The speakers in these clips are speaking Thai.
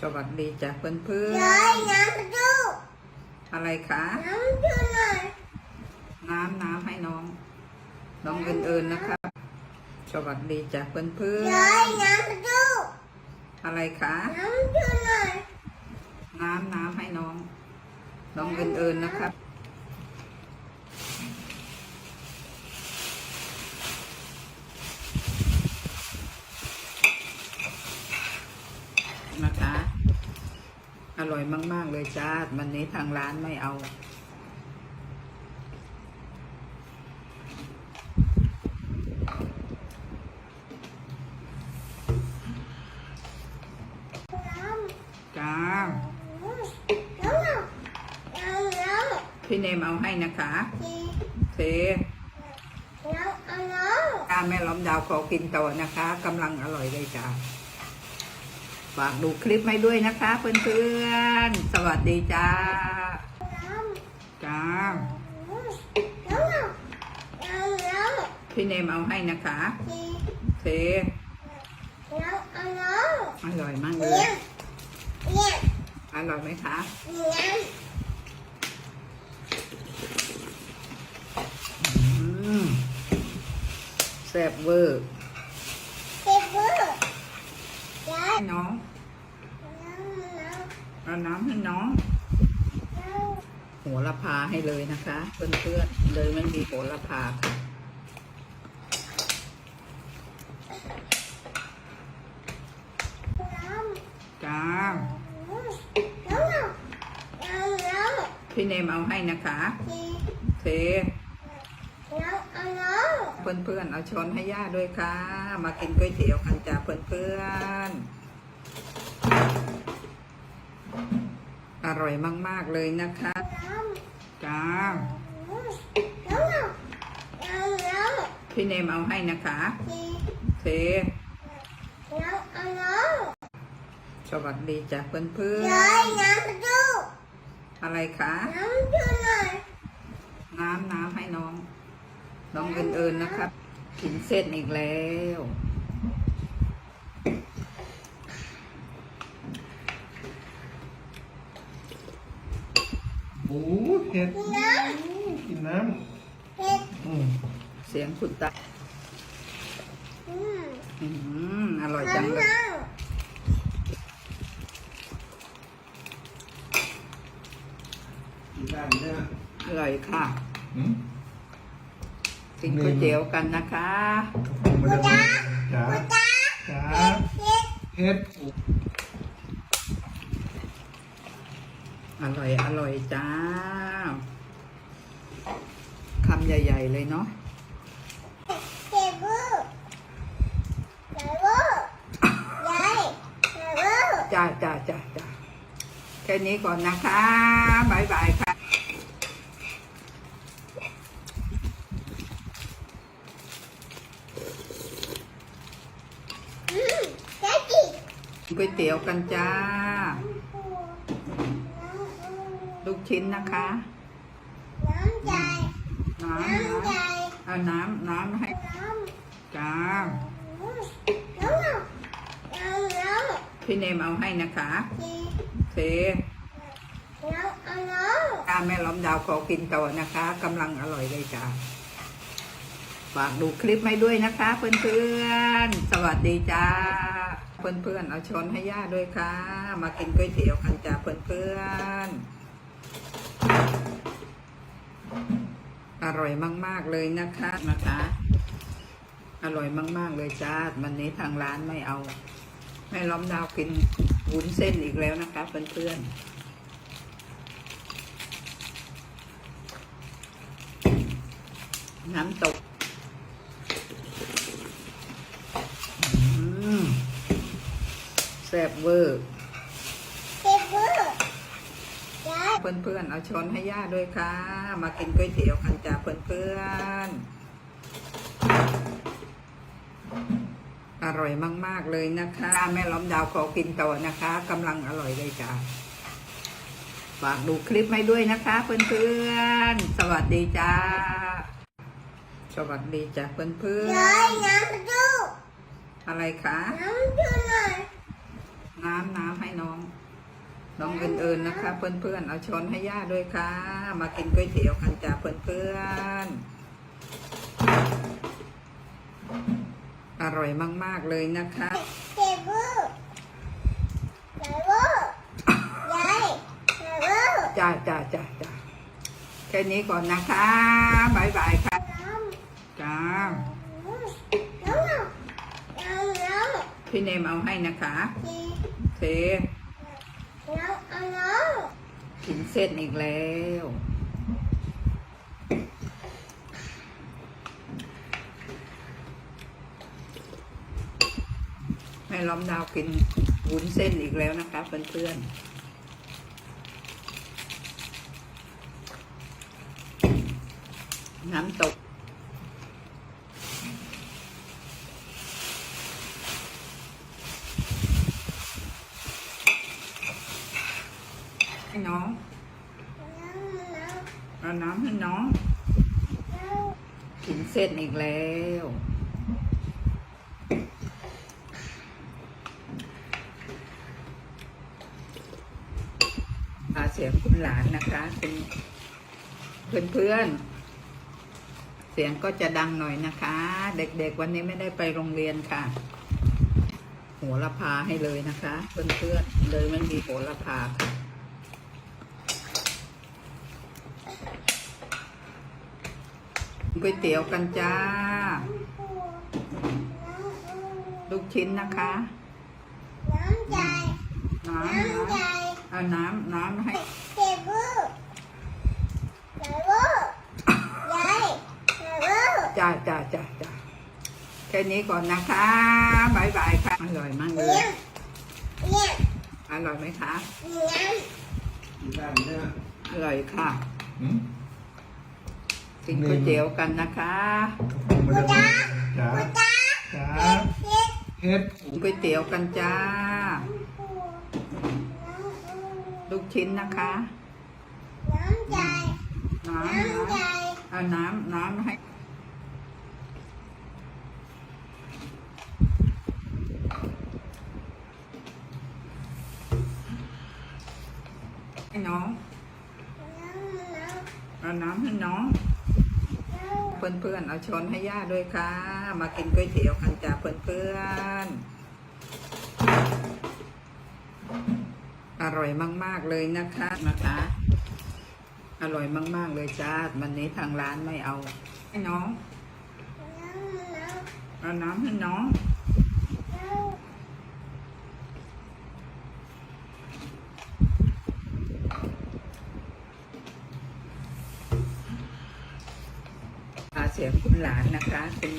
สวัสดีจ้ะเพื่อนเพื่อนยายน้ำดูอะไรคะน้ำดูหน่อยน้ำน้ำให้น้องน้องเอิญๆนะครับสวัสดีจ้ะเพื่อนเพื่อยายนน้ำดูอะไรคะ น้ำดูหน่อย น้ำน้ำให้น้อง น้องเอิญๆนะครับนะคะ อร่อย มาก ๆ เลยจ้า วันนี้ทางร้านไม่เอาน้ำจ้าน้ำน้ำน้ำน้ำพี่เนมเอาให้นะคะทีเทน้ำเอาน้การแม่ล้อมดาวขอกินต่อนะคะกำลังอร่อยเลยจ้า ฝากดูคลิปให้ด้วยนะคะเพื่อนๆ สวัสดีจ้าำน้ำจ้าน้ำน้ำน้ำน้พี่เนมเอาให้นะคะำทีเทน้ำเอาน้อร่อยมากำเลเนี่ยยเนี่ยอร่อยไหมคะเนี่ยอืมแซ่บเวอร์เก็บเบอร์ยายให้น้องน้ำน้ เอาน้ำให้น้องำน้ำโหระพาให้เลยนะคะ เพื่อนๆเลยไม่มีโหระพาค่ะจ้าน้ำน้ำน้ำน้พี่เนมเอาให้นะคะำทีเทน้ำเอาน้เพื่อนๆเอาช้อนให้ย่าด้วยค่ะ มากินก๋วยเตี๋ยวกันจ้าเพื่อนๆ อร่อยมาก ๆ เลยนะคะน้ำจ้าพี่เนมเอาให้นะคะเทน้ำเอาน้สวัสดีจ้ะเพื่อนำยายน้ำดูอะไรคะน้ำดูหน่อยน้ำน้ำให้น้อง น้องเอิญๆนะครับกินเส้นอีกแล้ว โอ้เผ็ดน้กินน้ำเผ็ดำอืมเสียงขุดตาอืมอืมอร่อยจังเลย น้ำน้กินได้ไหมเนี่ยอร่อยค่ะ อืมกินก๋วยเตี๋ยวกันนะคะมาดูจ้าำตาจ้าเผ็ดเผ็ด อร่อย อร่อยจ้าคำใหญ่ ๆ เลยเนาะเผ็ดเบอร์ยายเบอร์ยายยายเบอร์จ้าจ้าจ้าจ้าแค่นี้ก่อนนะคะบายบายค่ะอืมแจ๊กี้ก๋วยเตี๋ยวกันจ้า ลูกชิ้นนะคะ น้ำใจ น้ำน้ำใจน้ำเอาน้ำน้ำให้น้ำจ้าน้ำน้ำน้ำน้ำพี่เนมเอาให้นะคะทีเทน้ำเอาน้การแม่ล้อมดาวขอกินต่อนะคะกำลังอร่อยเลยจ้าฝากดูคลิปให้ด้วยนะคะ เพื่อนๆ สวัสดีจ้า เพื่อนๆ เอาช้อนให้ย่าด้วยค่ะ มากินก๋วยเตี๋ยวกันจ้าเพื่อนๆ อร่อยมาก ๆ เลยนะคะนะคะ อร่อยมาก ๆ เลยจ้าวันนี้ทางร้านไม่เอาแม่ล้อมดาวกินวุ้นเส้นอีกแล้วนะคะเพื่อนๆน้ำตกแซ่บเวอร์ำเผ็ดเบอร์ยาย เพื่อนๆ เอาช้อนให้ย่าด้วยค่ะ มากินก๋วยเตี๋ยวกันจ้าเพื่อนๆ อร่อยมากๆเลยนะคะ แม่ล้อมดาวขอกินต่อนะคะกำลังอร่อยเลยจ้าฝากดูคลิปให้ด้วยนะคะ เพื่อนๆ สวัสดีจ้า สวัสดีจ้ะเพื่อนยายน้ำดูๆอะไรคะน้ำดูหน่อยนน้ำน้ำให้น้อง น้องเอิญๆนะคะ เพื่อนๆ เอาช้อนให้ย่าด้วยค่ะ มากินก๋วยเตี๋ยวกันจ้าเพื่อนๆ อร่อยมากๆเลยนะคะเจ็บมือใหญ่เวอร์ใหญ่ใหญ่เวอร์จ้าจ้าจ้าจ้าแค่นี้ก่อนนะคะบายบายค่ะน้ำจ้าน้ำน้ำน้ำพี่เนมเอาให้นะคะน้ำเท น้ำเอาน้กินเส้นอีกแล้ว แม่ล้อมดาวกินวุ้นเส้นอีกแล้วนะคะเพื่อนๆน้ำตก น้อง เอาน้ำให้น้อง กินเส้นอีกแล้ว อาเสียงคุณหลานนะคะคุณเพื่อนๆเสียงก็จะดังหน่อยนะคะ เด็กๆวันนี้ไม่ได้ไปโรงเรียนค่ะ หัวละพาให้เลยนะคะ เพื่อนๆเลยไม่มีโหระพาค่ะ ก๋วยเตี๋ยวกันจ้า ลูกชิ้นนะคะ น้ำใจน้ำน้ำใจน้ำเอาน้ำน้ำให้เจ็บมือใหญ่เวอร์ใหญ่ใหญ่เวอร์จ้าจ้าจ้าจ้าแค่นี้ก่อนนะคะบายบายค่ะ อร่อยมากเลเนี่ยยเนี่ยอร่อยไหมคะเนี่ยกินได้ไหมเนี่ยอร่อยค่ะหืม กินก๋วยเตี๋ยวกันนะคะมาดูจ้ากูจ้าจ้าเฮ็ดเฮ็ดกินก๋วยเตี๋ยวกันจ้า ลูกชิ้นนะคะ น้ำใจน้ำน้ำใจน้ำเอาน้ำน้ำให้ให้น้องน้ำน้ำเอาน้ำให้น้องน้ำ เพื่อนๆ เอาช้อนให้ย่าด้วยค่ะ มากินก๋วยเตี๋ยวกันจ้าเพื่อนๆ อร่อยมากๆเลยนะคะนะคะ อร่อยมากๆเลยจ้า วันนี้ทางร้านไม่เอาให้น้อง เอาน้ำให้น้อง เสียงคุณหลานนะคะคุณ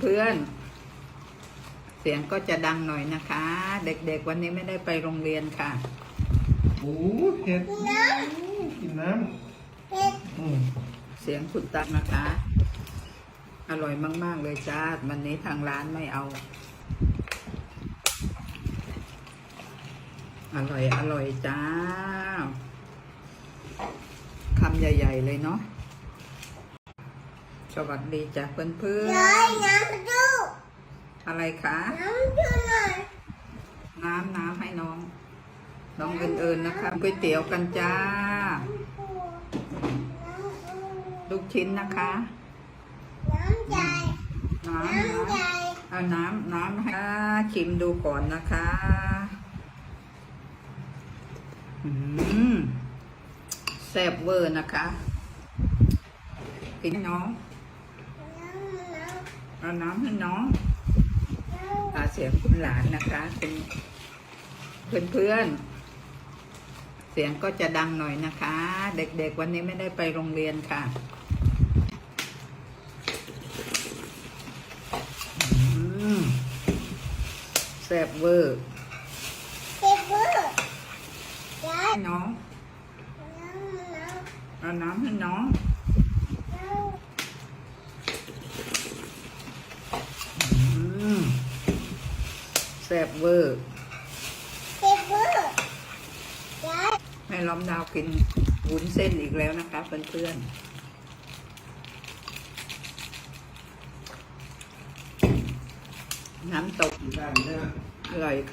เพื่อนๆ เสียงก็จะดังหน่อยนะคะ เด็กๆวันนี้ไม่ได้ไปโรงเรียนค่ะโอ้เฮ็ดน้กินน้ำเฮ็ดำอืมเสียงคุณตักนะคะ อร่อยมากๆเลยจ้าวันนี้ทางร้านไม่เอา อร่อยอร่อยจ้าคำใหญ่ ๆ เลยเนาะ สวัสดีจ้ะเพื่อนยายน้ำดูๆอะไรคะน้ำดูหน่อยน้ำน้ำให้น้อง น้องเอิญๆนะคะก๋วยเตี๋ยวกันจ้า ลูกชิ้นนะคะ น้ำใจ น้ำน้ำใจน้ำเอาน้ำน้ำให้ชิมดูก่อนนะคะอืมแซ่บเวอร์นะคะกินให้น้องน้ำน้ เอาน้ำให้น้องำน้ำอาเสียงคุณหลานนะคะเป็นเพื่อนๆเสียงก็จะดังหน่อยนะคะ เด็กๆวันนี้ไม่ได้ไปโรงเรียนค่ะอืมแซ่บเวอร์เจ็บมือยายให้น้องน้ำน้เอาน้ำให้น้องำน้ อืมแซ่บเวอร์ำเจ็บมือยายแม่ล้อมดาวกินวุ้นเส้นอีกแล้วนะคะเพื่อนๆน้ำตกกินได้ไหมเนี่ยอร่อยค่ะ